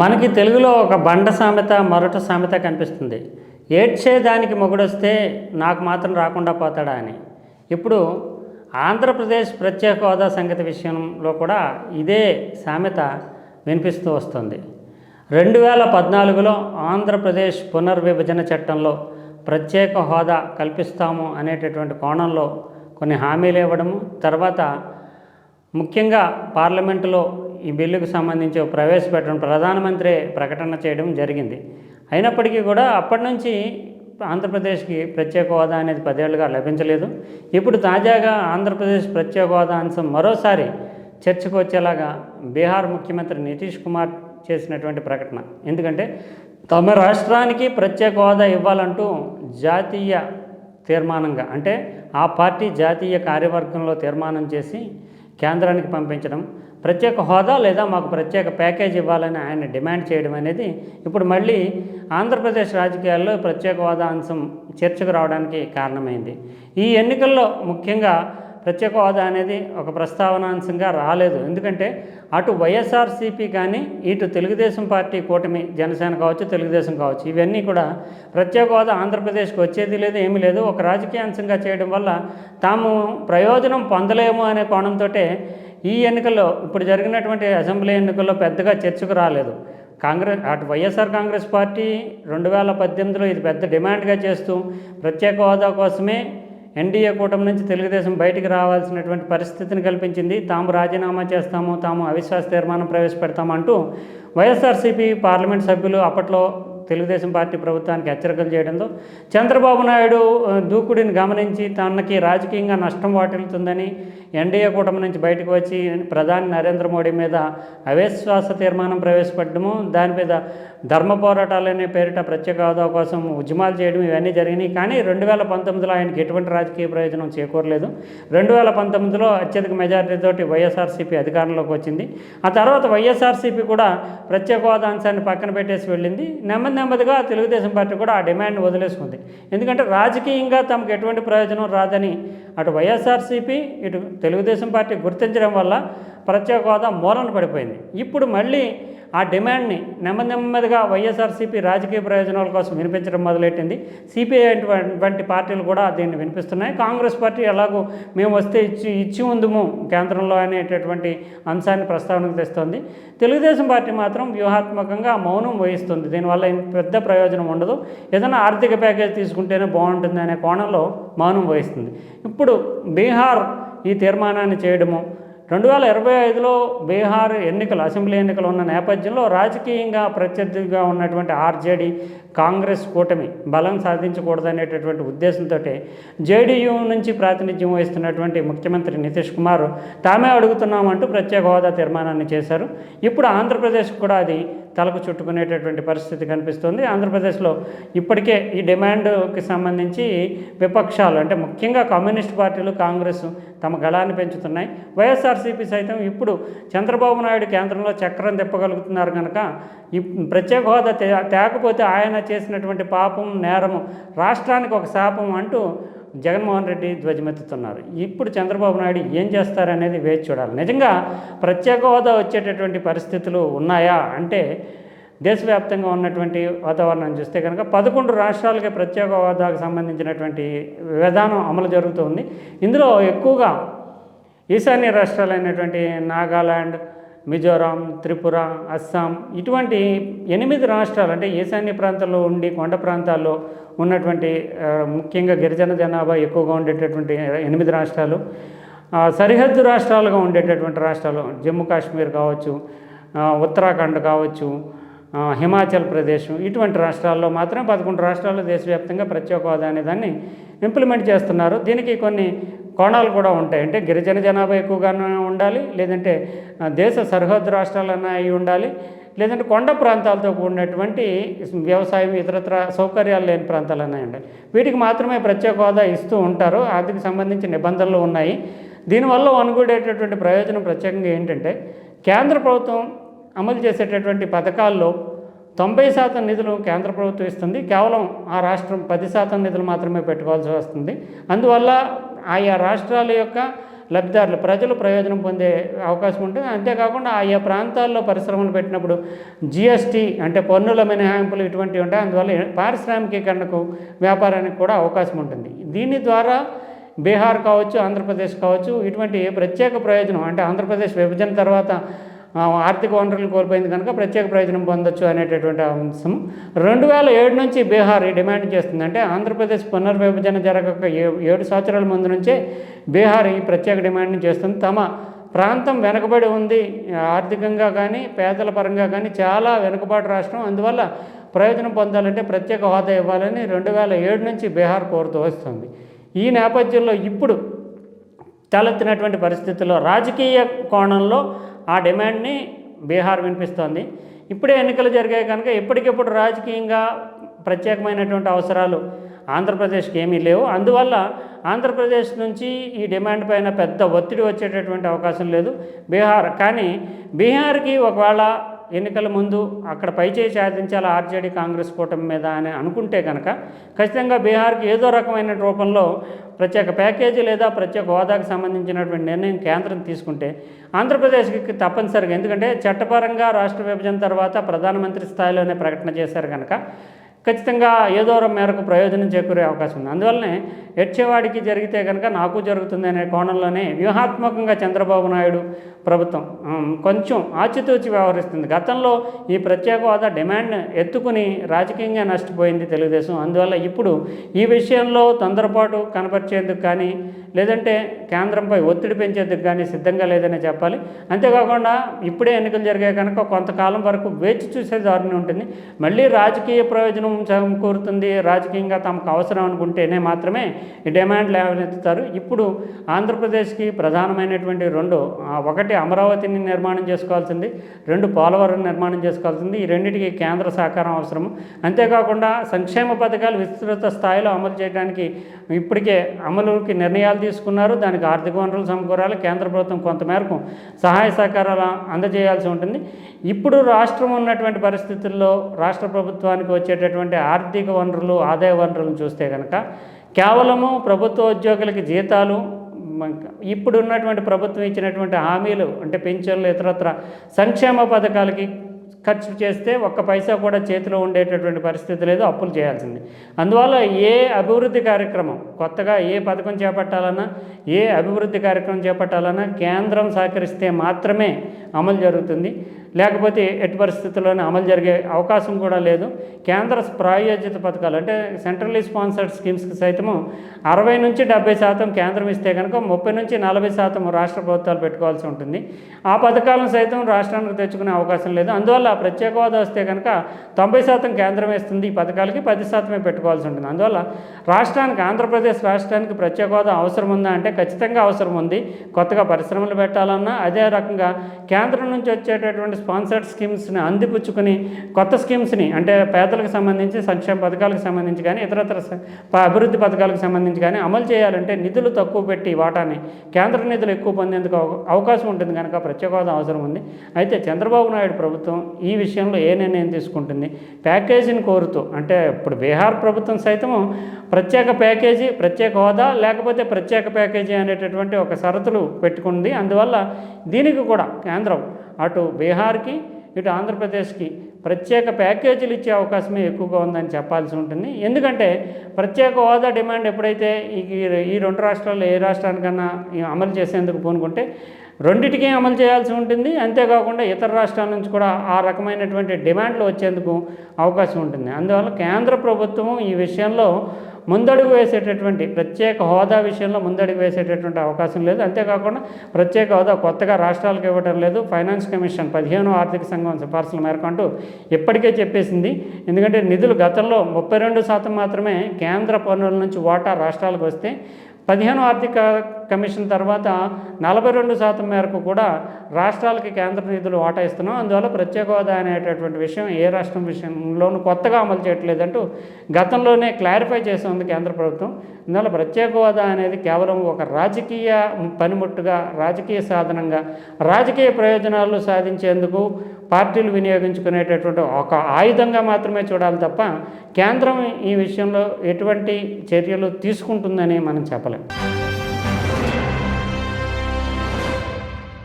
మనకి తెలుగులో ఒక బండ సామెత మరొక సామెత కనిపిస్తుంది. ఏడ్చేదానికి మొగుడొస్తే నాకు మాత్రం రాకుండా పోతాడా అని. ఇప్పుడు ఆంధ్రప్రదేశ్ ప్రత్యేక హోదా సంగతి విషయంలో కూడా ఇదే సామెత వినిపిస్తూ వస్తుంది. రెండు వేల పద్నాలుగులో ఆంధ్రప్రదేశ్ పునర్విభజన చట్టంలో ప్రత్యేక హోదా కల్పిస్తాము అనేటటువంటి కోణంలో కొన్ని హామీలు ఇవ్వడము తర్వాత ముఖ్యంగా పార్లమెంటులో ఈ బిల్లుకు సంబంధించి ప్రవేశపెట్టడం ప్రధానమంత్రి ప్రకటన చేయడం జరిగింది. అయినప్పటికీ కూడా అప్పటి నుంచి ఆంధ్రప్రదేశ్కి ప్రత్యేక హోదా అనేది పదేళ్ళుగా లభించలేదు. ఇప్పుడు తాజాగా ఆంధ్రప్రదేశ్ ప్రత్యేక హోదా అంశం మరోసారి చర్చకు వచ్చేలాగా బీహార్ ముఖ్యమంత్రి నితీష్ కుమార్ చేసినటువంటి ప్రకటన. ఎందుకంటే తమ రాష్ట్రానికి ప్రత్యేక హోదా ఇవ్వాలంటూ జాతీయ తీర్మానంగా అంటే ఆ పార్టీ జాతీయ కార్యవర్గంలో తీర్మానం చేసి కేంద్రానికి పంపించడం. ప్రత్యేక హోదా లేదా మాకు ప్రత్యేక ప్యాకేజ్ ఇవ్వాలని ఆయన డిమాండ్ చేయడం అనేది ఇప్పుడు మళ్ళీ ఆంధ్రప్రదేశ్ రాజకీయాల్లో ప్రత్యేక హోదా అంశం చర్చకు రావడానికి కారణమైంది. ఈ ఎన్నికల్లో ముఖ్యంగా ప్రత్యేక హోదా అనేది ఒక ప్రస్తావనాంశంగా రాలేదు. ఎందుకంటే అటు వైఎస్ఆర్సీపీ కానీ ఇటు తెలుగుదేశం పార్టీ కూటమి జనసేన కావచ్చు తెలుగుదేశం కావచ్చు ఇవన్నీ కూడా ప్రత్యేక హోదా ఆంధ్రప్రదేశ్కి వచ్చేది లేదు ఏమీ లేదు. ఒక రాజకీయ అంశంగా చేయడం వల్ల తాము ప్రయోజనం పొందలేము అనే కోణంతో ఈ ఎన్నికల్లో ఇప్పుడు జరిగినటువంటి అసెంబ్లీ ఎన్నికల్లో పెద్దగా చర్చకు రాలేదు. కాంగ్రెస్ అటు వైఎస్ఆర్ కాంగ్రెస్ పార్టీ రెండు వేల పద్దెనిమిదిలో ఇది పెద్ద డిమాండ్గా చేస్తూ ప్రత్యేక హోదా కోసమే ఎన్డీఏ కూటమి నుంచి తెలుగుదేశం బయటికి రావాల్సినటువంటి పరిస్థితిని కల్పించింది. తాము రాజీనామా చేస్తాము తాము అవిశ్వాస తీర్మానం ప్రవేశపెడతామంటూ వైఎస్ఆర్సీపీ పార్లమెంట్ సభ్యులు అప్పట్లో తెలుగుదేశం పార్టీ ప్రభుత్వానికి హెచ్చరికలు చేయడంతో చంద్రబాబు నాయుడు దూకుడిని గమనించి తనకి రాజకీయంగా నష్టం వాటిల్లుతుందని ఎన్డీఏ కూటమి నుంచి బయటకు వచ్చి ప్రధాని నరేంద్ర మోడీ మీద అవిశ్వాస తీర్మానం ప్రవేశపెట్టడము దాని మీద ధర్మ పోరాటాలనే పేరిట ప్రత్యేక హోదా కోసం ఉద్యమాలు చేయడం ఇవన్నీ జరిగినాయి. కానీ రెండు వేల పంతొమ్మిదిలో ఆయనకి ఎటువంటి రాజకీయ ప్రయోజనం చేకూరలేదు. రెండు వేల పంతొమ్మిదిలో అత్యధిక మెజారిటీతోటి వైఎస్ఆర్సీపీ అధికారంలోకి వచ్చింది. ఆ తర్వాత వైఎస్ఆర్సీపీ కూడా ప్రత్యేక హోదా అంశాన్ని పక్కన పెట్టేసి వెళ్ళింది. నెమ్మది నెమ్మదిగా తెలుగుదేశం పార్టీ కూడా ఆ డిమాండ్ వదిలేసుకుంది. ఎందుకంటే రాజకీయంగా తమకు ఎటువంటి ప్రయోజనం రాదని అటు వైఎస్ఆర్సీపీ ఇటు తెలుగుదేశం పార్టీ గుర్తించడం వల్ల ప్రత్యేక హోదా మూలన పడిపోయింది. ఇప్పుడు మళ్ళీ ఆ డిమాండ్ని నెమ్మది నెమ్మదిగా వైఎస్ఆర్సీపీ రాజకీయ ప్రయోజనాల కోసం వినిపించడం మొదలెట్టింది. సిపిఐ వంటి పార్టీలు కూడా దీన్ని వినిపిస్తున్నాయి. కాంగ్రెస్ పార్టీ ఎలాగో మేము వస్తే ఇచ్చి ఇచ్చి ఉందము కేంద్రంలో అనేటటువంటి అంశాన్ని ప్రస్తావనకు తెస్తోంది. తెలుగుదేశం పార్టీ మాత్రం వ్యూహాత్మకంగా మౌనం వహిస్తుంది. దీనివల్ల పెద్ద ప్రయోజనం ఉండదు. ఏదైనా ఆర్థిక ప్యాకేజ్ తీసుకుంటేనే బాగుంటుంది అనే కోణంలో మౌనం వహిస్తుంది. ఇప్పుడు బీహార్ ఈ తీర్మానాన్ని చేయడము రెండు వేల ఇరవై ఐదులో బీహార్ ఎన్నికలు అసెంబ్లీ ఎన్నికలు ఉన్న నేపథ్యంలో రాజకీయంగా ప్రత్యర్థిగా ఉన్నటువంటి ఆర్జేడీ కాంగ్రెస్ కూటమి బలం సాధించకూడదనేటటువంటి ఉద్దేశంతో జేడీయూ నుంచి ప్రాతినిధ్యం వహిస్తున్నటువంటి ముఖ్యమంత్రి నితీష్ కుమార్ తామే అడుగుతున్నామంటూ ప్రత్యేక హోదా తీర్మానాన్ని చేశారు. ఇప్పుడు ఆంధ్రప్రదేశ్ కూడా అది తలకు చుట్టుకునేటటువంటి పరిస్థితి కనిపిస్తుంది. ఆంధ్రప్రదేశ్లో ఇప్పటికే ఈ డిమాండ్కి సంబంధించి విపక్షాలు అంటే ముఖ్యంగా కమ్యూనిస్ట్ పార్టీలు కాంగ్రెస్ తమ గళాన్ని పెంచుతున్నాయి. వైఎస్ఆర్సీపీ సైతం ఇప్పుడు చంద్రబాబు నాయుడు కేంద్రంలో చక్రం తిప్పగలుగుతున్నారు కనుక ఈ ప్రత్యేక హోదా తే తేకపోతే ఆయన చేసినటువంటి పాపం నేరము రాష్ట్రానికి ఒక శాపం అంటూ జగన్మోహన్ రెడ్డి ధ్వజమెత్తుతున్నారు. ఇప్పుడు చంద్రబాబు నాయుడు ఏం చేస్తారనేది వేచి చూడాలి. నిజంగా ప్రత్యేక హోదా వచ్చేటటువంటి పరిస్థితులు ఉన్నాయా అంటే దేశవ్యాప్తంగా ఉన్నటువంటి వాతావరణం చూస్తే కనుక పదకొండు రాష్ట్రాలకి ప్రత్యేక హోదాకు సంబంధించినటువంటి విధానం అమలు జరుగుతుంది ఇందులో ఎక్కువగా ఈశాన్య రాష్ట్రాలైనటువంటి నాగాలాండ్ మిజోరాం త్రిపుర అస్సాం ఇటువంటి ఎనిమిది రాష్ట్రాలు అంటే ఈశాన్య ప్రాంతాల్లో ఉండి కొండ ప్రాంతాల్లో ఉన్నటువంటి ముఖ్యంగా గిరిజన జనాభా ఎక్కువగా ఉండేటటువంటి ఎనిమిది రాష్ట్రాలు. సరిహద్దు రాష్ట్రాలుగా ఉండేటటువంటి రాష్ట్రాలు జమ్మూ కాశ్మీర్ కావచ్చు ఉత్తరాఖండ్ కావచ్చు హిమాచల్ ప్రదేశ్ ఇటువంటి రాష్ట్రాల్లో మాత్రం పదకొండు రాష్ట్రాల్లో దేశవ్యాప్తంగా ప్రత్యేక హోదా అనే దాన్ని ఇంప్లిమెంట్ చేస్తున్నారు. దీనికి కొన్ని కోణాలు కూడా ఉంటాయి. అంటే గిరిజన జనాభా ఎక్కువగానే ఉండాలి లేదంటే దేశ సరిహద్దు రాష్ట్రాలన్నా అయి ఉండాలి లేదంటే కొండ ప్రాంతాలతో కూడినటువంటి వ్యవసాయం ఇతరత్ర సౌకర్యాలు లేని ప్రాంతాలన్నా ఉండాలి. వీటికి మాత్రమే ప్రత్యేక హోదా ఇస్తూ ఉంటారు. ఆర్థిక సంబంధించి నిబంధనలు ఉన్నాయి. దీనివల్ల అనుకునేటటువంటి ప్రయోజనం ప్రత్యేకంగా ఏంటంటే కేంద్ర ప్రభుత్వం అమలు చేసేటటువంటి పథకాల్లో తొంభై శాతం నిధులు కేంద్ర ప్రభుత్వం ఇస్తుంది. కేవలం ఆ రాష్ట్రం పది శాతం నిధులు మాత్రమే పెట్టుకోవాల్సి వస్తుంది. అందువల్ల ఆయా రాష్ట్రాల యొక్క లబ్ధిదారులు ప్రజలు ప్రయోజనం పొందే అవకాశం ఉంటుంది. అంతేకాకుండా ఆయా ప్రాంతాల్లో పరిశ్రమలు పెట్టినప్పుడు జిఎస్టీ అంటే పన్నుల మినహాయింపులు ఇటువంటివి ఉంటాయి. అందువల్ల పారిశ్రామికీకరణకు వ్యాపారానికి కూడా అవకాశం ఉంటుంది. దీని ద్వారా బీహార్ కావచ్చు ఆంధ్రప్రదేశ్ కావచ్చు ఇటువంటి ప్రత్యేక ప్రయోజనం అంటే ఆంధ్రప్రదేశ్ విభజన తర్వాత ఆర్థిక వనరులు కోల్పోయింది కనుక ప్రత్యేక ప్రయోజనం పొందొచ్చు అనేటటువంటి అంశం. రెండు వేల ఏడు నుంచి బీహార్ డిమాండ్ చేస్తుంది అంటే ఆంధ్రప్రదేశ్ పునర్విభజన జరగక ఏ- ఏడు సంవత్సరాల ముందు నుంచే బీహార్ ఈ ప్రత్యేక డిమాండ్ని చేస్తుంది. తమ ప్రాంతం వెనుకబడి ఉంది. ఆర్థికంగా కానీ పేదల పరంగా కానీ చాలా వెనుకబాటు రాష్ట్రం. అందువల్ల ప్రయోజనం పొందాలంటే ప్రత్యేక హోదా ఇవ్వాలని రెండు వేల ఏడు నుంచి బీహార్ కోరుతూ వస్తుంది. ఈ నేపథ్యంలో ఇప్పుడు తలెత్తినటువంటి పరిస్థితుల్లో రాజకీయ కోణంలో ఆ డిమాండ్ని బీహార్ వినిపిస్తోంది. ఇప్పుడే ఎన్నికలు జరిగాయి కనుక ఇప్పటికిప్పుడు రాజకీయంగా ప్రత్యేకమైనటువంటి అవసరాలు ఆంధ్రప్రదేశ్కి ఏమీ లేవు. అందువల్ల ఆంధ్రప్రదేశ్ నుంచి ఈ డిమాండ్ పైన పెద్ద ఒత్తిడి వచ్చేటటువంటి అవకాశం లేదు. బీహార్ కానీ బీహార్కి ఒకవేళ ఎన్నికల ముందు అక్కడ పైచేయి సాధించాలి ఆర్జేడీ కాంగ్రెస్ కూటమి మీద అని అనుకుంటే కనుక ఖచ్చితంగా బీహార్కి ఏదో రకమైన రూపంలో ప్రత్యేక ప్యాకేజీ లేదా ప్రత్యేక హోదాకు సంబంధించినటువంటి నిర్ణయం కేంద్రం తీసుకుంటే ఆంధ్రప్రదేశ్కి తప్పనిసరిగా. ఎందుకంటే చట్టపరంగా రాష్ట్ర విభజన తర్వాత ప్రధానమంత్రి స్థాయిలోనే ప్రకటన చేశారు కనుక ఖచ్చితంగా ఏదో మేరకు ప్రయోజనం చేకూరే అవకాశం ఉంది. అందువల్లనే ఎడ్చేవాడికి జరిగితే కనుక నాకు జరుగుతుంది అనే కోణంలోనే వ్యూహాత్మకంగా చంద్రబాబు నాయుడు ప్రభుత్వం కొంచెం ఆచితూచి వ్యవహరిస్తుంది. గతంలో ఈ ప్రత్యేక హోదా డిమాండ్ ఎత్తుకుని రాజకీయంగా నష్టపోయింది తెలుగుదేశం. అందువల్ల ఇప్పుడు ఈ విషయంలో తొందరపాటు కనపరిచేందుకు కానీ లేదంటే కేంద్రంపై ఒత్తిడి పెంచేందుకు కానీ సిద్ధంగా లేదనే చెప్పాలి. అంతేకాకుండా ఇప్పుడే ఎన్నికలు జరిగాయి కనుక కొంతకాలం వరకు వేచి చూసే ధోరణి ఉంటుంది. మళ్ళీ రాజకీయ ప్రయోజనం సమకూరుతుంది రాజకీయంగా తమకు అవసరం అనుకుంటేనే మాత్రమే డిమాండ్ లేవనెత్తుతారు. ఇప్పుడు ఆంధ్రప్రదేశ్కి ప్రధానమైనటువంటి రెండు ఒకటి అమరావతిని నిర్మాణం చేసుకోవాల్సింది రెండు పోలవరం నిర్మాణం చేసుకోవాల్సింది ఈ రెండింటికి కేంద్ర సహకారం అవసరము. అంతేకాకుండా సంక్షేమ పథకాలు విస్తృత స్థాయిలో అమలు చేయడానికి ఇప్పటికే అమలుకి నిర్ణయాలు తీసుకున్నారు. దానికి ఆర్థిక వనరులు సమకూరాలి కేంద్ర ప్రభుత్వం కొంతమేరకు సహాయ సహకారాలు అందజేయాల్సి ఉంటుంది. ఇప్పుడు రాష్ట్రం ఉన్నటువంటి పరిస్థితుల్లో రాష్ట్ర ప్రభుత్వానికి వచ్చేటటువంటి ఆర్థిక వనరులు ఆదాయ వనరులను చూస్తే కనుక కేవలము ప్రభుత్వ ఉద్యోగులకి జీతాలు ఇప్పుడు ఉన్నటువంటి ప్రభుత్వం ఇచ్చినటువంటి హామీలు అంటే పెన్షన్లు ఇతరత్ర సంక్షేమ పథకాలకి ఖర్చు చేస్తే ఒక్క పైసా కూడా చేతిలో ఉండేటటువంటి పరిస్థితి లేదు అప్పులు చేయాల్సింది. అందువల్ల ఏ అభివృద్ధి కార్యక్రమం కొత్తగా ఏ పథకం చేపట్టాలన్నా ఏ అభివృద్ధి కార్యక్రమం చేపట్టాలన్నా కేంద్రం సహకరిస్తే మాత్రమే అమలు జరుగుతుంది. లేకపోతే ఎట్టి పరిస్థితుల్లోనే అమలు జరిగే అవకాశం కూడా లేదు. కేంద్ర ప్రాయోజిత పథకాలు అంటే సెంట్రల్లీ స్పాన్సర్డ్ స్కీమ్స్కి సైతము అరవై నుంచి డెబ్బై శాతం కేంద్రం ఇస్తే కనుక ముప్పై నుంచి నలభై శాతం రాష్ట్ర ప్రభుత్వాలు పెట్టుకోవాల్సి ఉంటుంది. ఆ పథకాలను సైతం రాష్ట్రానికి తెచ్చుకునే అవకాశం లేదు. అందువల్ల ప్రత్యేక హోదా వస్తే కనుక తొంభై శాతం కేంద్రం ఇస్తుంది ఈ పథకాలకి పది శాతమే పెట్టుకోవాల్సి ఉంటుంది. అందువల్ల రాష్ట్రానికి ఆంధ్రప్రదేశ్ రాష్ట్రానికి ప్రత్యేక హోదా అవసరం ఉందా అంటే ఖచ్చితంగా అవసరం ఉంది. కొత్తగా పరిశ్రమలు పెట్టాలన్నా అదే రకంగా కేంద్రం నుంచి వచ్చేటటువంటి స్పాన్సర్డ్ స్కీమ్స్ని అందిపుచ్చుకుని కొత్త స్కీమ్స్ని అంటే పేదలకు సంబంధించి సంక్షేమ పథకాలకు సంబంధించి కానీ ఇతరత్ర అభివృద్ధి పథకాలకు సంబంధించి కానీ అమలు చేయాలంటే నిధులు తక్కువ పెట్టి వాటాని కేంద్ర నిధులు ఎక్కువ పొందేందుకు అవ- అవకాశం ఉంటుంది కనుక ప్రత్యేక హోదా అవసరం ఉంది. అయితే చంద్రబాబు నాయుడు ప్రభుత్వం ఈ విషయంలో ఏ నిర్ణయం తీసుకుంటుంది? ప్యాకేజీని కోరుతూ అంటే ఇప్పుడు బీహార్ ప్రభుత్వం సైతము ప్రత్యేక ప్యాకేజీ ప్రత్యేక హోదా లేకపోతే ప్రత్యేక ప్యాకేజీ అనేటటువంటి ఒక షరతులు పెట్టుకుంది. అందువల్ల దీనికి కూడా కేంద్రం అటు బీహార్కి ఇటు ఆంధ్రప్రదేశ్కి ప్రత్యేక ప్యాకేజీలు ఇచ్చే అవకాశమే ఎక్కువగా ఉందని చెప్పాల్సి ఉంటుంది. ఎందుకంటే ప్రత్యేక హోదా డిమాండ్ ఎప్పుడైతే ఈ ఈ రెండు రాష్ట్రాల్లో ఏ రాష్ట్రానికన్నా అమలు చేసేందుకు పూనుకుంటే రెండిటికి అమలు చేయాల్సి ఉంటుంది. అంతేకాకుండా ఇతర రాష్ట్రాల నుంచి కూడా ఆ రకమైనటువంటి డిమాండ్లు వచ్చేందుకు అవకాశం ఉంటుంది. అందువల్ల కేంద్ర ప్రభుత్వం ఈ విషయంలో ముందడుగు వేసేటటువంటి ప్రత్యేక హోదా విషయంలో ముందడుగు వేసేటటువంటి అవకాశం లేదు. అంతేకాకుండా ప్రత్యేక హోదా కొత్తగా రాష్ట్రాలకు ఇవ్వడం లేదు. ఫైనాన్స్ కమిషన్ పదిహేను ఆర్థిక సంఘం సిఫార్సుల మేరకు అంటూ ఇప్పటికే చెప్పేసింది. ఎందుకంటే నిధులు గతంలో ముప్పై రెండు శాతం మాత్రమే కేంద్ర పన్నుల నుంచి వాటా రాష్ట్రాలకు వస్తే పదిహేను ఆర్థిక కమిషన్ తర్వాత నలభై రెండు శాతం మేరకు కూడా రాష్ట్రాలకి కేంద్ర నిధులు వాటా ఇస్తున్నాం. అందువల్ల ప్రత్యేక హోదా అనేటటువంటి విషయం ఏ రాష్ట్రం విషయంలోనూ కొత్తగా అమలు చేయట్లేదంటూ గతంలోనే క్లారిఫై చేసి ఉంది కేంద్ర ప్రభుత్వం. అందువల్ల ప్రత్యేక హోదా అనేది కేవలం ఒక రాజకీయ పనిముట్టుగా రాజకీయ సాధనంగా రాజకీయ ప్రయోజనాలు సాధించేందుకు పార్టీలు వినియోగించుకునేటటువంటి ఒక ఆయుధంగా మాత్రమే చూడాలి తప్ప కేంద్రం ఈ విషయంలో ఎటువంటి చర్యలు తీసుకుంటుందని మనం చెప్పలేం.